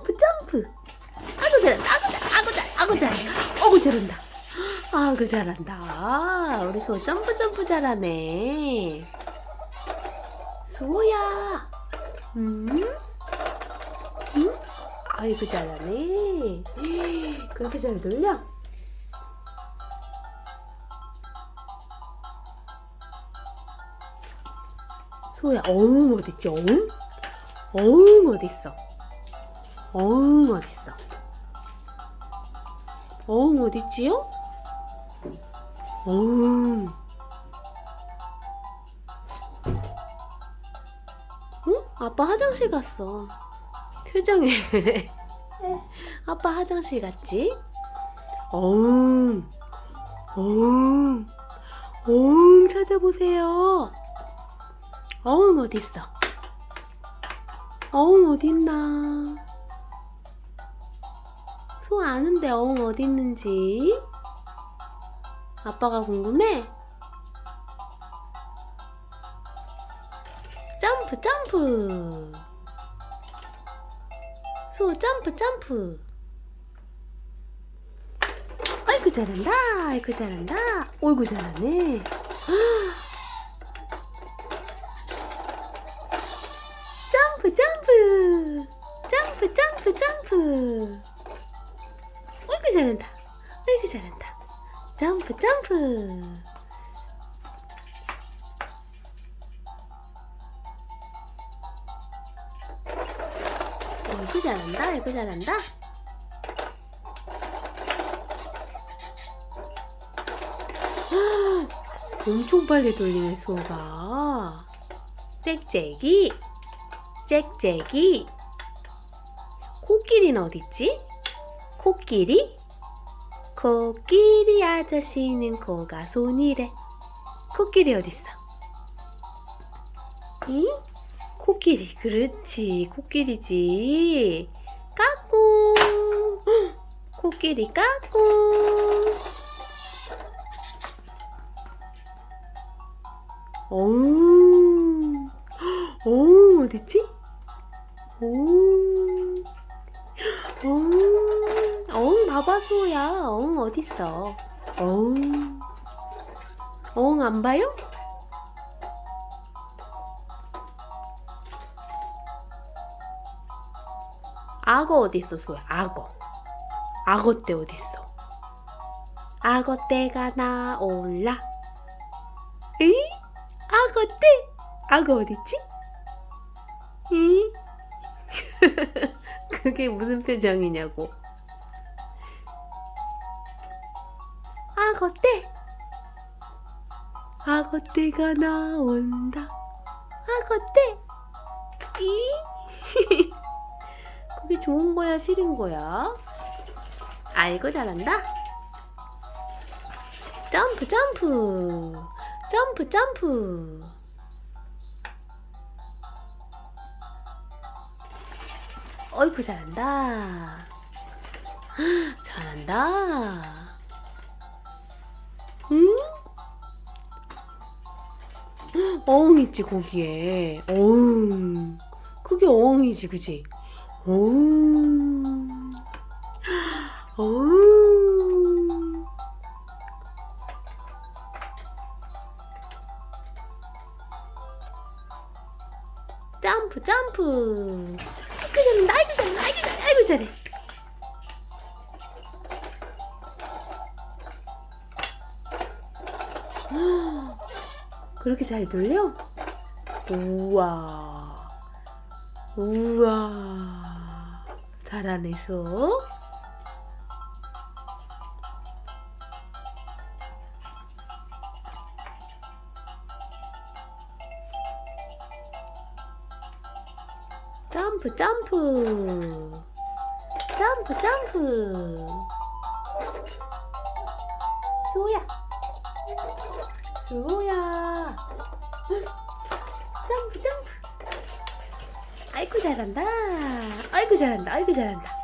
점프 점프. 아구 잘한다 아구 잘 아구 잘 아구 잘 어구 잘한다. 아구 잘한다. 우리 소 점프 점프 잘하네. 수호야. 음? 음? 아이고 잘하네. 그렇게 잘 놀려? 소야 어흥 어딨지 어흥? 어흥 어딨어 어흥 어딨어 어흥 어딨지요? 어흥 응? 아빠 화장실 갔어 표정이 왜 그래 아빠 화장실 갔지? 어흥 어흥 어흥 찾아보세요 어흥 어딨어? 어흥 어딨나? 소 아는데 어흥 어딨는지? 아빠가 궁금해? 점프 점프. 소 점프 점프. 아이고 잘한다. 아이고 잘한다. 어이구 잘하네 어이구 잘한다. 어이구 잘한다. 점프 점프. 어이구 잘한다 어이구 잘한다. 엄청 빨리 돌리네 수호가. 짹짹이 짹짹이. 코끼리는 어딨지? 코끼리? 코끼리 아저씨는 코가 손이래. 코끼리 어딨어? 응? 코끼리. 그렇지. 코끼리지. 까꿍. 헉, 코끼리 까꿍. 어흥 어흥 어딨지? 봐봐 수호야 어흥 어딨어 어흥 안 봐요? 악어 어딨어 수호야 악어 악어 떼 어딨어 악어 떼가 나올라 에이? 악어 떼 악어 어딨지? 이? 그게 무슨 표정이냐고. 악어 떼. 악어 떼가 나온다. 악어 떼. 이? 그게 좋은 거야, 싫은 거야? 아이고 잘한다. 점프 점프. 점프 점프. 어이구 잘한다. 잘한다. 응? 어흥 있지 거기에. 어흥. 그게 어흥이지 그지? 어흥. 어흥. 점프 점프. 아이고 잘한다 아이고 잘한다 아이고 잘해 아이고 잘해 그렇게 잘 돌려? 우와. 우와. 소 점프 점프. 점프 점프 아이고 잘한다. 아이고 잘한다. 아이고 잘한다